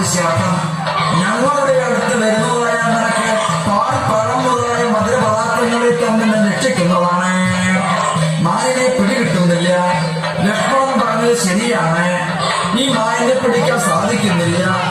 അതിനുശേഷം ഞങ്ങളുടെ അടുത്ത് വരുന്നവരവരൊക്കെ പാൽപ്പഴം മുതലായ മധുരപദാർത്ഥങ്ങളിൽ തന്നെ രക്ഷിക്കുന്നതാണ്. മായനെ പിടികിട്ടുന്നില്ല. ലക്ഷ്മണൻ പറഞ്ഞത് ശരിയാണ്. ഈ മായനെ പിടിക്കാൻ സാധിക്കുന്നില്ല.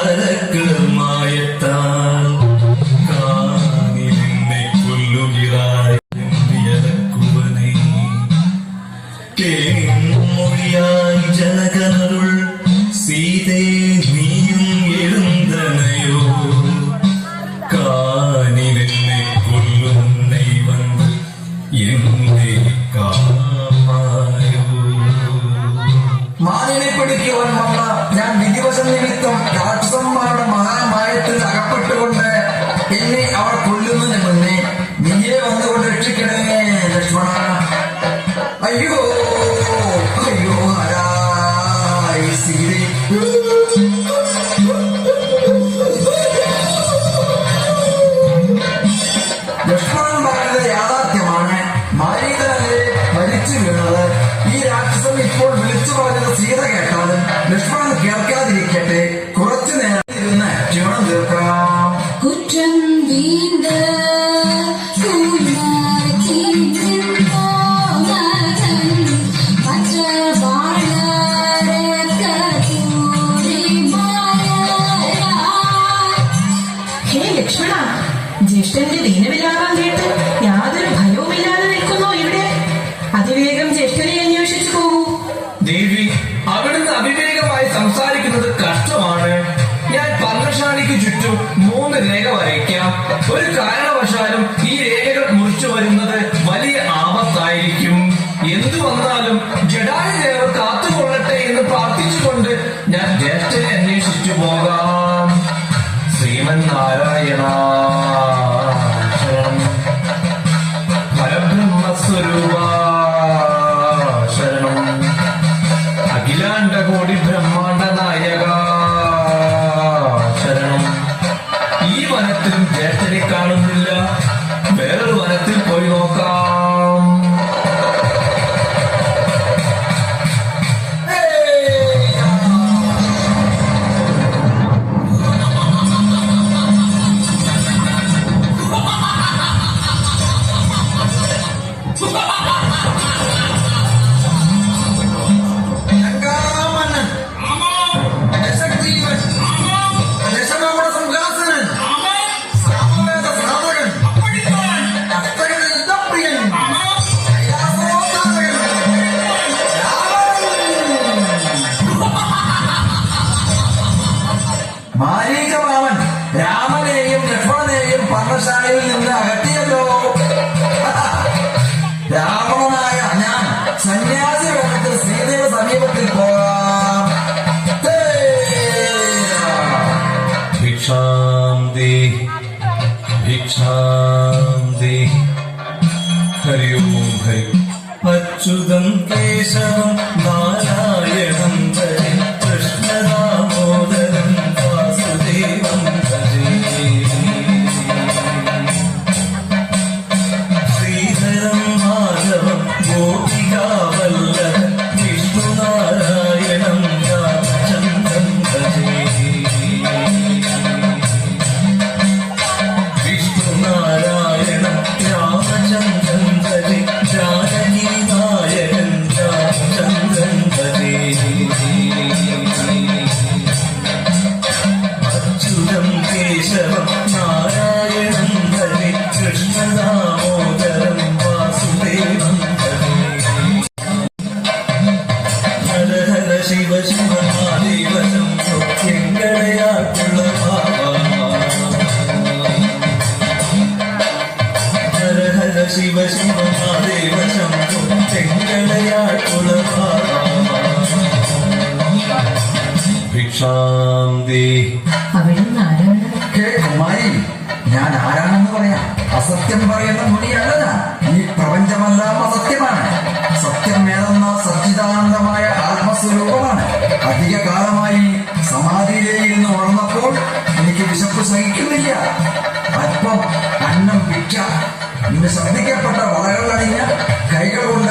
Mubarak ரட்சிக்கணே லட்சுமணா. ஐயோ. ജ്യേഷ്ഠന്റെ ദീനവിലാപം കേട്ട് യാതൊരു ഭയവുമില്ലാതെ നിൽക്കുന്നു ഇവിടെ. അതിവേഗം ജ്യേഷ്ഠനെ അന്വേഷിച്ചു പോകൂ. ദേവി അവിടുന്ന് അവിവേകമായി സംസാരിക്കുന്നത് കഷ്ടമാണ്. ഞാൻ പന്ത്രശാലിക്ക് ചുറ്റും മൂന്ന് രേഖ വരയ്ക്കാം. ഒരു കാരണവശാലും ഈ രേഖകൾ മുറിച്ചു വരുന്നത് വലിയ ആപത്തായിരിക്കും. എന്തു ഈ വനത്തിലും പർണശാലയിൽ നിന്ന് അകറ്റിയല്ലോ രാവണനായ ഞാൻ സന്യാസി വേഷത്തിൽ സീതയുടെ സമീപത്തിൽ പോകാം. ഭിക്ഷാന്തി. ഭിക്ഷാന്തി. ഹരി ഓം ഹരി. അച്യുതം കേശവം നാരായണം ശിവ ശിവ മഹാദേവ ശംഭോ എങ്കടയാട്ടുള്ള ഭിക്ഷാം അവിടുന്ന് ആരാണ്? കുമാരി ഞാൻ ആരാണെന്ന് പറയാം. അസത്യം പറയുന്ന മുനിയല്ല ഈ പ്രപഞ്ചമെല്ലാം അസത്യമാണ്. സത്യം ഏതെന്ന സച്ചിദാനന്ദമായ ആത്മസ്വരൂപമാണ്. അധിക കാലമായി സമാധിയിലിരുന്ന് ഉണർന്നപ്പോൾ എനിക്ക് വിശപ്പ് സഹിക്കുന്നില്ല. അല്പം അന്നം ഭിക്ഷ. ഇന്ന് ശ്രദ്ധിക്കപ്പെട്ട വളരെ കഴിഞ്ഞ കൈകൾ കൊണ്ട്